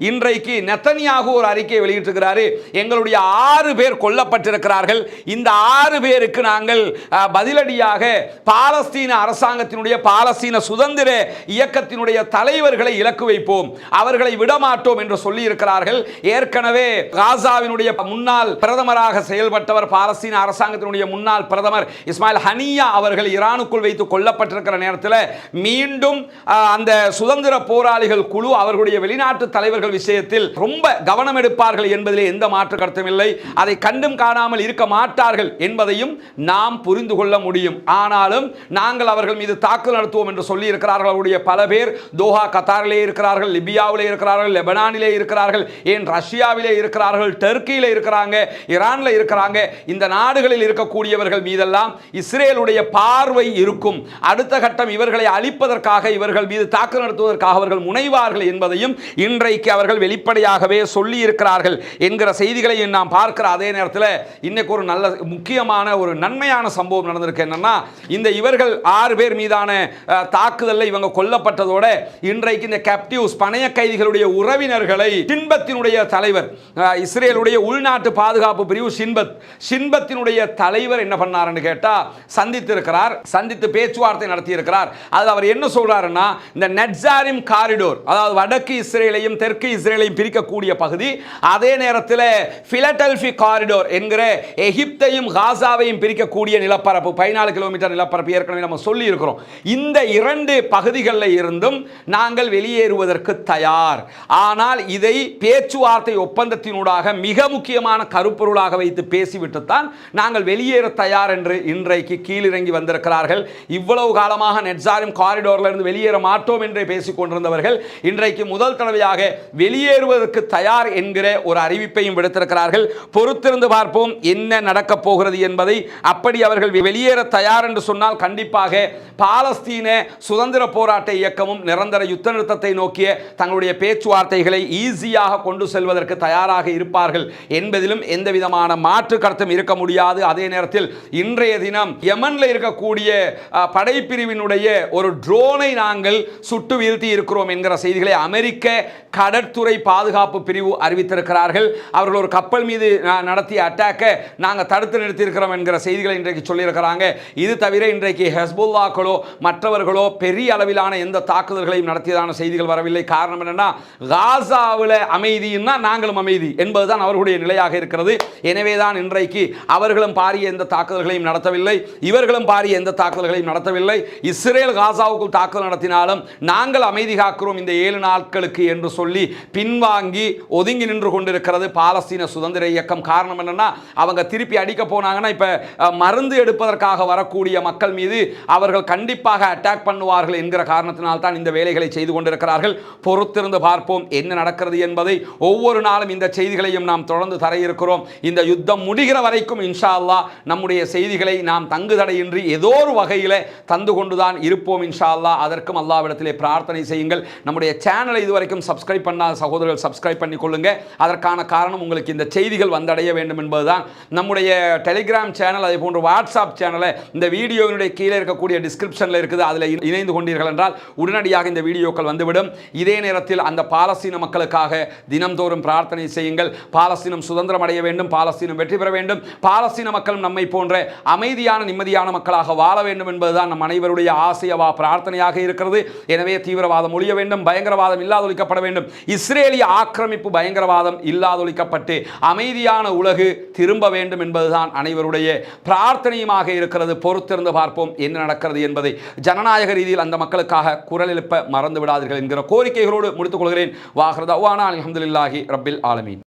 இன்றைக்கு நெத்தனியாக ஒரு அறிக்கை வெளியிட்டிருக்கிறாரு. எங்களுடைய ஆறு பேர் கொல்லப்பட்டிருக்கிறார்கள். இந்த ஆறு பேருக்கு நாங்கள் பதிலடியாக பாலஸ்தீன அரசாங்கத்தினுடைய பாலஸ்தீன சுதந்திர இயக்கத்தினுடைய தலைவர்களை இலக்கு வைப்போம். அவர்களை விடமாட்டோம் என்று சொல்லி இருக்கிறார்கள் ஏற்கனவே காசாவினுடைய முன்னாள் பிரதமராக செயல்பட்டவர் பாலஸ்தீன அரசாங்கத்தினுடைய முன்னாள் பிரதமர் இஸ்மாயில் ஹனியா அவர்கள் ஈரானுக்குள் வைத்து கொல்லப்பட்டிருக்கிற நேரத்தில் மீண்டும் அந்த சுதந்திர போராளிகள் குழு அவர்களுடைய வெளிநாட்டு தலைவர்கள் அவர்கள் விஷயத்தில் ரொம்ப கவனம் எடுப்பார்கள் என்பதிலே எந்த மாற்று கருத்தும் இல்லை. அதை கண்டும் காணாமல் இருக்க மாட்டார்கள் என்பதையும் நாம் புரிந்து கொள்ள முடியும். ஆனாலும் நாங்கள் அவர்கள் மீது தாக்குதல் நடத்துவோம் என்று சொல்லி இருக்கிறார்கள் அவருடைய பல பேர் தோஹா கத்தாரிலே இருக்கிறார்கள் லிபியாவிலே இருக்கிறார்கள் லெபனானிலே இருக்கிறார்கள் ஏன் ரஷ்யாவிலே இருக்கிறார்கள் டர்க்கியிலே இருக்கிறாங்க ஈரானில் இருக்கிறாங்க. இந்த நாடுகளில் இருக்கக்கூடியவர்கள் மீதெல்லாம் இஸ்ரேலுடைய பார்வை இருக்கும். அடுத்த கட்டம் இவர்களை அழிப்பதற்காக இவர்கள் மீது தாக்குதல் நடத்துவதற்காக அவர்கள் முனைவார்கள் என்பதையும் இன்றைக்கு அவர்கள் வெளிப்படையாகவே சொல்லி இருக்கிறார்கள் என்கிற செய்திகளை நாம் பார்க்கிற அதே நேரத்தில் இன்னைக்கு ஒரு நல்ல முக்கியமான ஒரு நன்மையான சம்பவம் நடந்திருக்கு. என்னன்னா இந்த இவர்கள் ஆறு பேர் மீதான தாக்குதலில் இவங்க கொல்லப்பட்டதோட இன்றைக்கு இந்த கேப்டிவ்ஸ் பணைய கைதிகளுடைய உறவினர்களை சின்பத்தினுடைய தலைவர் இஸ்ரேலுடைய உள்நாட்டு பாதுகாப்பு பிரிவு சின்பத் சின்பத்தினுடைய தலைவர் என்ன பண்ணாருன்னு கேட்டா சந்தித்து இருக்கிறார் சந்தித்து பேச்சுவார்த்தை நடத்தி இருக்கிறார் அவர் என்ன சொல்றாருன்னா இந்த நெட்சாரிம் காரிடோர் அதாவது வடக்கு இஸ்ரேலையும் தெற்கு இஸ்ரேலையும் பிரிக்கக்கூடிய பகுதி. அதே நேரத்தில் பிலடெல்பி காரிடோர் என்கிற எகிப்தையும் காசாவையும் பிரிக்கக்கூடிய நிலப்பரப்பு பதினாலு கிலோமீட்டர் நிலப்பரப்பு ஏற்கனவே நம்ம சொல்லி இருக்கிறோம் இந்த இரண்டு பகுதிகளில் இருந்தும் நாங்கள் வெளியேறுவதற்கு தயார். ஆனால் இதை பேச்சுவார்த்தை ஒப்பந்தத்தினூடாக மிக முக்கியமான கருப்பொருளாக வைத்து பேசிவிட்டுத்தான் நாங்கள் வெளியேற தயார் என்று இன்றைக்கு கீழிறங்கி வந்திருக்கிறார்கள். இவ்வளவு காலமாக நெட்சாரிம் காரிடோரில் இருந்து வெளியேற மாட்டோம் என்றே பேசிக் கொண்டிருந்தவர்கள் இன்றைக்கு முதல் தடவையாக வெளியேறுவதற்கு தயார் என்கிற ஒரு அறிவிப்பையும் விடுத்திருக்கிறார்கள். பொறுத்திருந்து பார்ப்போம் என்ன நடக்கப் போகிறது என்பதை. அப்படி அவர்கள் வெளியேற தயார் என்று சொன்னால் கண்டிப்பாக பாலஸ்தீன சுதந்திர போராட்ட இயக்கமும் நிரந்தர யுத்த நிறுத்தத்தை நோக்கிய தங்களுடைய பேச்சுவார்த்தைகளை ஈஸியாக கொண்டு செல்வதற்கு தயாராக இருப்பார்கள் என்பதிலும் எந்த விதமான மாற்று கருத்தும் இருக்க முடியாது. அதே நேரத்தில் இன்றைய தினம் யமன்ல இருக்கக்கூடிய படைப்பிரிவினுடைய ஒரு ட்ரோனை நாங்கள் சுட்டு வீழ்த்தி இருக்கிறோம் என்கிற செய்திகளை அமெரிக்க கடற்துறை பாதுகாப்பு பிரிவு அறிவித்திருக்கிறார்கள். அவர்கள் ஒரு கப்பல் மீது நடத்திய அட்டாக்கை நாங்கள் தடுத்து நிறுத்தியிருக்கிறோம் என்கிற செய்திகளை இன்றைக்கு சொல்லியிருக்கிறாங்க. இது தவிர இன்றைக்கு ஹெஸ்புல்லாக்களோ மற்றவர்களோ பெரிய அளவிலான எந்த தாக்குதல்களையும் நடத்தியதான செய்திகள் வரவில்லை. காரணம் என்னன்னா காசாவில் அமைதின்னா நாங்களும் அமைதி என்பதுதான் அவர்களுடைய நிலையாக இருக்கிறது. எனவே தான் இன்றைக்கு அவர்களும் பாரிய எந்த தாக்குதல்களையும் நடத்தவில்லை. இவர்களும் பாரிய எந்த தாக்குதல்களையும் நடத்தவில்லை. இஸ்ரேல் காசாவுக்குள் தாக்குதல் நடத்தினாலும் நாங்கள் அமைதி காக்கிறோம் இந்த ஏழு நாட்களுக்கு என்று சொல்லி பின்வாங்கி ஒதுங்கி நின்று கொண்டிருக்கிறது பாலஸ்தீன சுதந்திர இயக்கம். காரணம் என்னன்னா அவங்க திருப்பி அடிக்க போனாங்கன்னா இப்போ மருந்து எடுப்பதற்காக வரக்கூடிய மக்கள் மீது அவர்கள் கண்டிப்பாக அட்டாக் பண்ணுவார்கள் என்கிற காரணத்தினால் தான் இந்த வேலைகளை செய்து கொண்டிருக்கிறார்கள். பொறுத்திருந்து பார்ப்போம் என்ன நடக்கிறது என்பதை. ஒவ்வொரு நாளும் இந்த செய்திகளையும் நாம் தொடர்ந்து தர இருக்கிறோம் இந்த யுத்தம் முடிகிற வரைக்கும் இன்ஷா அல்லாஹ் நம்முடைய செய்திகளை நாம் தங்கு தடையின்றி ஏதோ ஒரு வகையில் தந்து கொண்டுதான் இருப்போம் இன்ஷா அல்லா அதற்கும் அல்லாவிடத்திலே பிரார்த்தனை செய்யுங்கள். நம்முடைய சேனலை இதுவரைக்கும் சப்ஸ்கிரைப் பண்ண பண்ணாத சகோதரர்கள் சப்ஸ்கிரைப் பண்ணி கொள்ளுங்க அதற்கான காரணம் உங்களுக்கு இந்த செய்திகள் வந்தடைய வேண்டும் என்பதுதான். நம்முடைய டெலிகிராம் சேனல் அதே போன்ற வாட்ஸ்அப் சேனலை இந்த வீடியோவினுடைய கீழே இருக்கக்கூடிய டிஸ்கிரிப்ஷனில் இருக்குது. அதில் இணைந்து கொண்டீர்கள் என்றால் உடனடியாக இந்த வீடியோக்கள் வந்துவிடும். இதே நேரத்தில் அந்த பாலஸ்தீன மக்களுக்காக தினம்தோறும் பிரார்த்தனை செய்யுங்கள். பாலஸ்தீனம் சுதந்திரம் அடைய வேண்டும். பாலஸ்தீனம் வெற்றி பெற வேண்டும். பாலஸ்தீன மக்களும் நம்மை போன்ற அமைதியான நிம்மதியான மக்களாக வாழ வேண்டும் என்பதுதான் நம் அனைவருடைய ஆசையவா பிரார்த்தனையாக இருக்கிறது. எனவே தீவிரவாதம் ஒழிய வேண்டும். பயங்கரவாதம் இல்லாதொழிக்கப்பட வேண்டும். இஸ்ரேலிய ஆக்கிரமிப்பு பயங்கரவாதம் இல்லாதொழிக்கப்பட்டு அமைதியான உலகு திரும்ப வேண்டும் என்பதுதான் அனைவருடைய பிரார்த்தனையுமாக இருக்கிறது. பொறுத்திருந்து பார்ப்போம் என்ன நடக்கிறது என்பதை. ஜனநாயக ரீதியில் அந்த மக்களுக்காக குரல் எழுப்ப மறந்து விடாதீர்கள் என்கிற கோரிக்கைகளோடு முடித்துக் கொள்கிறேன். வாஹ்ரதவானா அலமதுல்லாஹி ரப்பில் ஆலமீன்.